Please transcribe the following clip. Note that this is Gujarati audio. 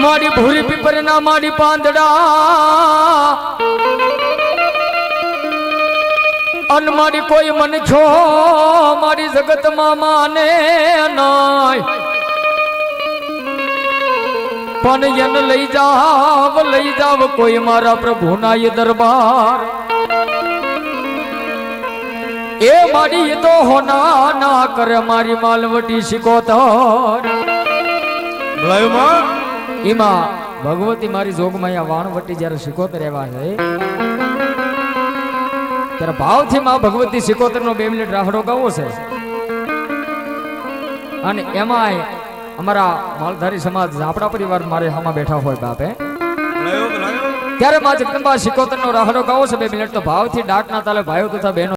મારી ભૂરી પીપરના મારી પાંદડા. અન મારી કોઈ મન છો, મારી જગતમાં માને નાય. પણ એને લઈ જાવ લઈ જાવ કોઈ મારા પ્રભુના એ દરબાર. એ મારી તો હોના ના કરે મારી માલવટી શિકોતર. લયમાં એમાં ભગવતી મારી જોગમાયા વાણવટી જ્યારે શિકોતર એવા છે ત્યારે ભાવથી માં ભગવતી શિકોતર નો બે મિનિટ રાહડો ગાવો છે. અને એમાંય અમારા માલધારી સમાજ આપણા પરિવાર મારે હામાં બેઠા હોય બાપે. ત્યારે માં જગદંબા શિકોતર નો રાહડો ગાવો છે બે મિનિટ તો ભાવથી ડાકના તાલે ભાઈઓ તથા બહેનો